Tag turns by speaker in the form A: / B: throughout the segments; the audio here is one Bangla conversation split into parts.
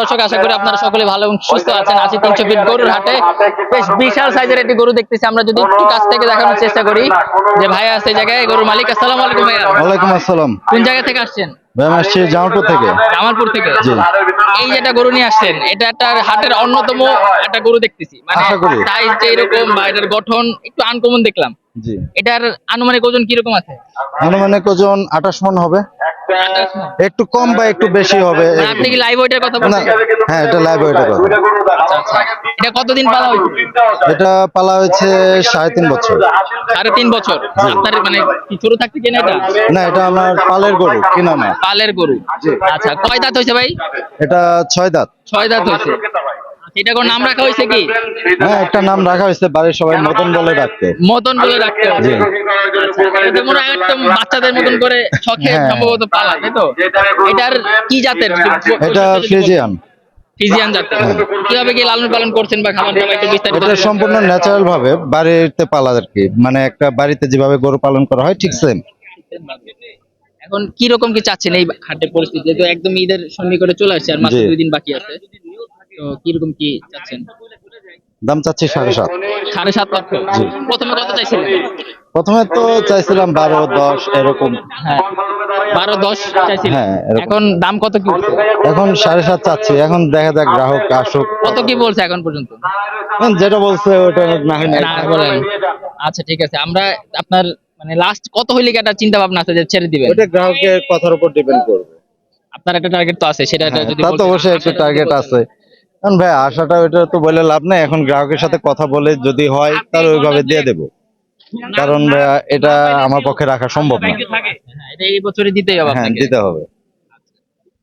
A: দর্শক আশা করি আপনারা সকলে ভালো এবং সুস্থ আছেন। আছি তিনশো ফিট গরুর হাটে। বেশ বিশাল সাইজের একটি গরু দেখতেছি। আমরা যদি একটু কাছ থেকে দেখানোর চেষ্টা করি যে ভাই আছে জায়গায় গরুর মালিক। আসসালাম আলাইকুম ভাইয়া।
B: ওয়ালাইকুম আসসালাম।
A: কোন জায়গা থেকে আসছেন?
B: ভাই আসছি জামালপুর থেকে।
A: জামালপুর থেকে? এই যেটা গরু নিয়ে আসছেন এটা একটা হাটের অন্যতম একটা গরু দেখতেছি। মানে সাইজ যে এরকম বা এটার গঠন একটু আনকমন দেখলাম।
B: জি।
A: এটার আনুমানিক ওজন কীরকম আছে?
B: আনুমানিক ওজন আঠাশ মন হবে। একটু কম বা একটু বেশি হবে।
A: মানে আপনি কি লাইভ ওয়েটের কথা বলছেন?
B: হ্যাঁ এটা লাইভ ওয়েটের কথা।
A: আচ্ছা, আচ্ছা। এটা কতদিন পালা হয়েছে?
B: এটা পালা হয়েছে সাড়ে তিন বছর।
A: সাড়ে তিন বছর? আপনার মানে কি ছোট থাকতে কেনা এটা?
B: না এটা আমার পালের গরু কিনা না
A: পালের গরু। আচ্ছা কয় দাঁত হয়েছে ভাই?
B: এটা ছয় দাঁত।
A: ছয় দাঁত হয়েছে। এটা কোন নাম রাখা হয়েছে কি?
B: হ্যাঁ একটা নাম রাখা হয়েছে বাড়ির সবাই মতন বলে ডাকতে।
A: মতন বলে রাখতে
B: জি।
A: এটা মনে হয় একদম বাচ্চাদের মতন করে শখে
B: হ্যাঁ।
A: সম্ভবত পালা তাই তো? এটার কি জাতের?
B: এটা ফ্রিজিয়ান
A: ফিজিয়ান জাতের। কীভাবে কি লালন পালন করছেন বা খাবার দাবার একটু বিস্তারিত
B: এটা সম্পূর্ণ ন্যাচারাল ভাবে বাড়িতে পালা আর কি। মানে একটা বাড়িতে যেভাবে গরু পালন করা হয় ঠিক সেম
A: এখন কি রকম কি চাচ্ছেন এই হাটের পরিস্থিতি যেহেতু একদম ঈদের সন্নি করে চলে আসছে আর মাত্র দুই দিন বাকি আছে। তো কি রকম কি চাচ্ছেন?
B: দাম চাচ্ছি সাড়ে সাত।
A: সাড়ে সাত লক্ষ। প্রথমে কত চাইছিলেন?
B: প্রথমে তো চাইছিলাম বারো দশ এরকম।
A: হ্যাঁ। বারো দশ চাইছিলেন?
B: হ্যাঁ, এরকম।
A: এখন দাম কত কি?
B: এখন সাড়ে সাত চাচ্ছি। এখন দেখা যাক গ্রাহক আসুক।
A: কত কি বলছে এখন পর্যন্ত?
B: এখন যেটা বলছে ওটা না হয় না
A: না বলেন। আচ্ছা ঠিক আছে। আমরা আপনার মানে লাস্ট কত হইলে কি একটা চিন্তা ভাবনা আছে যে ছেড়ে দিবেন?
B: ওটা গ্রাহকের কথার উপর ডিপেন্ড করবে।
A: আপনার একটা টার্গেট তো আছে সেটা একটা
B: হ্যাঁ,
A: যদি
B: তা তো
A: বলতেন।
B: অবশ্যই একটা টার্গেট আছে। ভাই আশাটা ওইটা তো বলে লাভ নাই। এখন গ্রাহকের সাথে কথা বলে যদি হয় তাহলে ওইভাবে দিয়ে দেব। কারণ ভাইয়া, এটা আমার পক্ষে রাখা সম্ভব না।
A: হ্যাঁ, এটা এই বছরে দিতেই হবে
B: হ্যাঁ দিতে হবে।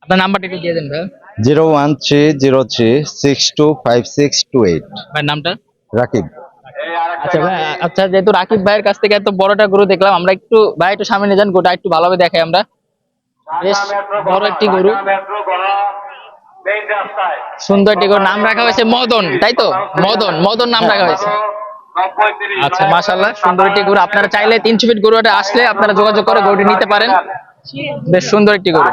A: আপনার নাম্বারটা একটু দিয়ে দেন ভাই।
B: Zero one three zero three six two five six two eight.
A: ভাই নামটা?
B: রাকিব।
A: আচ্ছা ভাই আচ্ছা যেহেতু রাকিব ভাইয়ের কাছ থেকে এত বড়টা গরু দেখলাম আমরা একটু ভাই একটু সামনে যান গোটা একটু ভালোভাবে দেখাই আমরা। বেশ বড় একটি গরু। সুন্দর একটি নাম রাখা হয়েছে মদন, তাই তো? মদন মদন নাম রাখা হয়েছে। আচ্ছা মাশাল্লাহ সুন্দর একটি গরু। আপনারা চাইলে তিনশো ফিট গরুটা আসলে আপনারা যোগাযোগ করে গরুটি নিতে পারেন। বেশ সুন্দর একটি গরু।